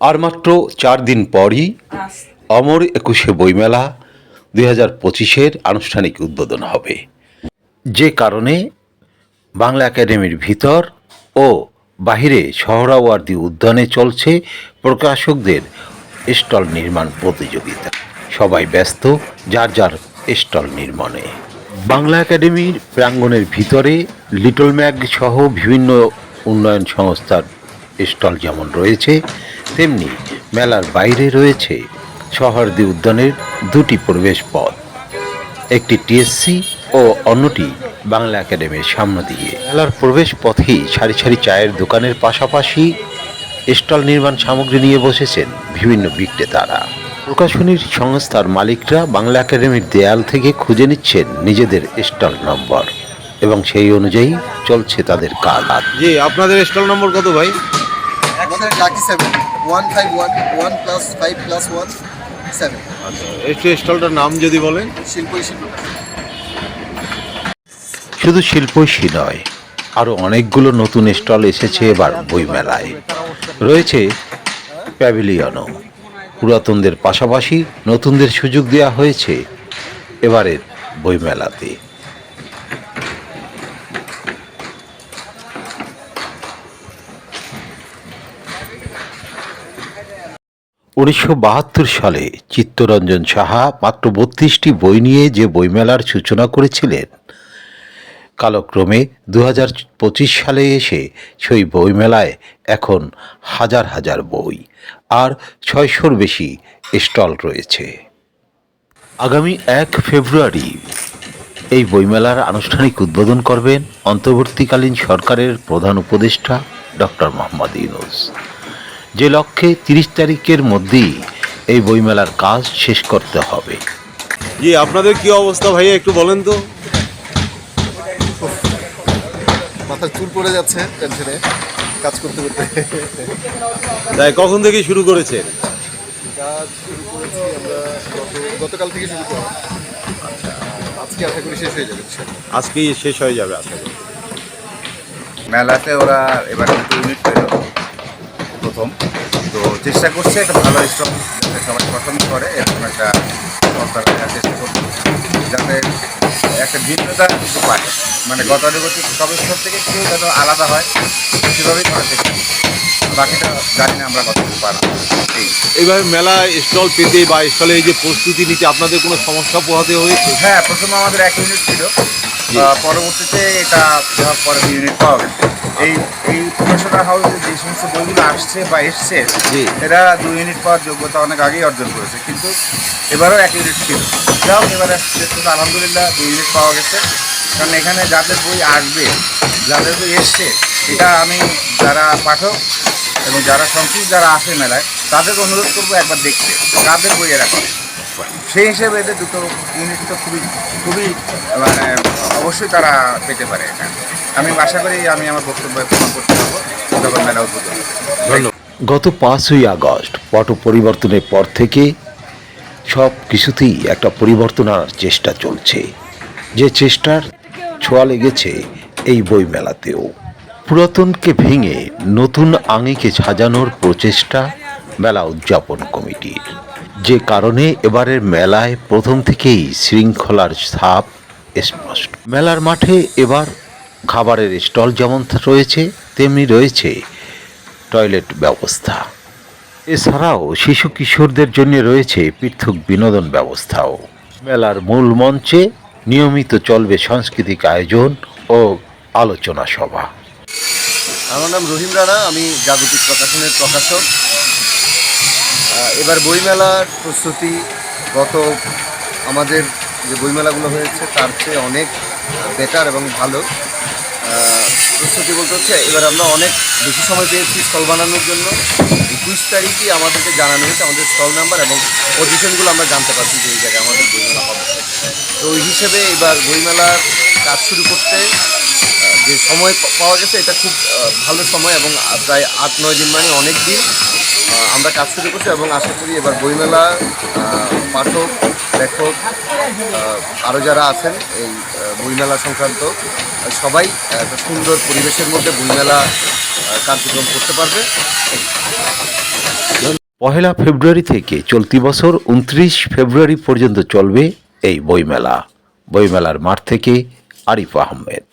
আর মাত্র চার দিন পরই অমর একুশে বইমেলা দুই হাজার পঁচিশের আনুষ্ঠানিক উদ্বোধন হবে। যে কারণে বাংলা একাডেমির ভিতর ও বাহিরে সোহরাওয়ার্দী উদ্যানে চলছে প্রকাশকদের স্টল নির্মাণ প্রতিযোগিতা। সবাই ব্যস্ত, যার যার স্টল নির্মাণে। বাংলা একাডেমির প্রাঙ্গণের ভিতরে লিটল ম্যাগ সহ বিভিন্ন উন্নয়ন সংস্থার স্টল যেমন রয়েছে, তেমনি মেলার বাইরে রয়েছে শহরদি উদ্যানের দুটি প্রবেশ পথ একটি টিএসসি ও অন্যটি বাংলা একাডেমির সামনে দিয়ে। মেলার প্রবেশ পথেই সারি সারি চায়ের দোকানের পাশাপাশি স্টল নির্মাণ সামগ্রী নিয়ে বসেছেন বিভিন্ন বিক্রেতারা। প্রকাশনীর সংস্থার মালিকরা বাংলা একাডেমির দেয়াল থেকে খুঁজে নিচ্ছেন নিজেদের স্টল নম্বর এবং সেই অনুযায়ী চলছে তাদের কাজ। আপনাদের স্টল নম্বর কত ভাই? আমাদের lucky seven one five one one plus five plus one seven একটু স্টলটার নাম যদি বলেন। শিল্পই শিল্প। শুধু শিল্পই নয় আরও অনেকগুলো নতুন স্টল এসেছে এবার বইমেলায়। রয়েছে প্যাভিলিয়নও। পুরাতনদের পাশাপাশি নতুনদের সুযোগ দেওয়া হয়েছে এবারের বইমেলাতে। উনিশশো বাহাত্তর সালে চিত্তরঞ্জন সাহা মাত্র বত্রিশটি বই নিয়ে যে বইমেলার সূচনা করেছিলেন, কালক্রমে দু সালে এসে সেই বইমেলায় এখন হাজার হাজার বই আর ছয়শোর বেশি স্টল রয়েছে। আগামী এক ফেব্রুয়ারি এই বইমেলার আনুষ্ঠানিক উদ্বোধন করবেন অন্তর্বর্তীকালীন সরকারের প্রধান উপদেষ্টা ডক্টর মোহাম্মদ ইউনুস। যে লক্ষ্যে তিরিশ তারিখের মধ্যেই এই বইমেলার কাজ শেষ করতে হবে। জি আপনাদের কি অবস্থা ভাইয়া একটু বলেন তো। মাথার চুল পড়ে যাচ্ছে টেনশনে কাজ করতে করতে। তাই কখন থেকে শুরু করেছেন কাজ শুরু করেছি আমরা গতকাল থেকে শুরু আজকে আশা করি শেষ হয়ে যাবে আজকেই শেষ হয়ে যাবে আশা করি। মেলাতে ওরা এবারে ইউনিট প্রথম। তো চেষ্টা করছে একটা ভালো স্টক সবাই পছন্দ করে এরকম একটা সরকার চেষ্টা করছে যাতে একটা ভিন্নতা কিছু পায়। মানে গতানুগতিক সব স্তর থেকে একটু যেন আলাদা হয় সেভাবেই করার চেষ্টা বাকিটা জানি না আমরা কতটুকু পারব। এই। এইভাবে মেলা স্টল পেতে বা স্টলে এই যে প্রস্তুতি নিতে আপনাদের কোনো সমস্যা পোহাতে হয়েছে? হ্যাঁ প্রথমে আমাদের এক ইউনিট ছিল। পরবর্তীতে এটা পরে ইউনিট পাওয়া গেছে। এই এই প্রকাশনা হাউসে যে সমস্ত বইগুলো আসছে বা এসছে। এরা দুই ইউনিট পাওয়ার যোগ্যতা অনেক আগেই অর্জন করেছে কিন্তু এবারও এক ইউনিট ছিল। যাও এবারে আলহামদুলিল্লাহ দুই ইউনিট পাওয়া গেছে। কারণ এখানে যাদের বই আসবে যাদের বই এসছে এটা আমি যারা পাঠক এবং যারা সংশ্লিষ্ট যারা আসে মেলায় তাদেরকে অনুরোধ করব একবার দেখতে কাদের বই এরা করে সেই হিসেবে এদের দুটো ইউনিট তো খুবই খুবই মানে অবশ্যই তারা পেতে পারে এটা আমি আশা করি আমি আমার বক্তব্য করতে পারব। যখন মেলা উদ্বোধন গত পাঁচই আগস্ট, পট পরিবর্তনের পর থেকে সব কিছুতেই একটা পরিবর্তন আনার চেষ্টা চলছে। যে চেষ্টার ছোঁয়া লেগেছে এই বইমেলাতেও। পুরাতনকে ভেঙে নতুন আঙিকে সাজানোর প্রচেষ্টা মেলা উদযাপন কমিটির। যে কারণে এবারের মেলায় প্রথম থেকেই শৃঙ্খলার ছাপ স্পষ্ট। মেলার মাঠে এবার খাবারের স্টল যেমন রয়েছে, তেমনি রয়েছে টয়লেট ব্যবস্থা। এছাড়াও শিশু কিশোরদের জন্য রয়েছে পৃথক বিনোদন ব্যবস্থাও। মেলার মূল মঞ্চে নিয়মিত চলবে সাংস্কৃতিক আয়োজন ও আলোচনা সভা। আমার নাম রহিম রানা, আমি জাগতিক প্রকাশনের প্রকাশক। এবার বইমেলার প্রস্তুতি গত আমাদের যে বইমেলাগুলো হয়েছে, তার চেয়ে অনেক বেটার এবং ভালো। প্রস্তুতি বলতে হচ্ছে, এবার আমরা অনেক বেশি সময় পেয়েছি স্টল বানানোর জন্য। একুশ তারিখই আমাদেরকে জানানো হয়েছে, আমাদের স্টল নাম্বার এবং পজিশনগুলো আমরা জানতে পারছি যে এই জায়গায় আমাদের বইমেলা হবে। তো ওই হিসেবে এবার বইমেলার কাজ শুরু করতে যে সময় পাওয়া গেছে, এটা খুব ভালো সময় এবং প্রায় আট নয় দিন মানে অনেক দিন। আমরা কাজ শুরু করছি এবং আশা করি এবার বইমেলা পাঠক, লেখক আরও যারা আছেন এই বইমেলা সংক্রান্ত, সবাই একটা সুন্দর পরিবেশের মধ্যে বইমেলা কার্যক্রম করতে পারবে। পহেলা ফেব্রুয়ারি থেকে চলতি বছর উনত্রিশ ফেব্রুয়ারি পর্যন্ত চলবে এই বইমেলা। বইমেলার মাঠ থেকে আরিফ আহমেদ।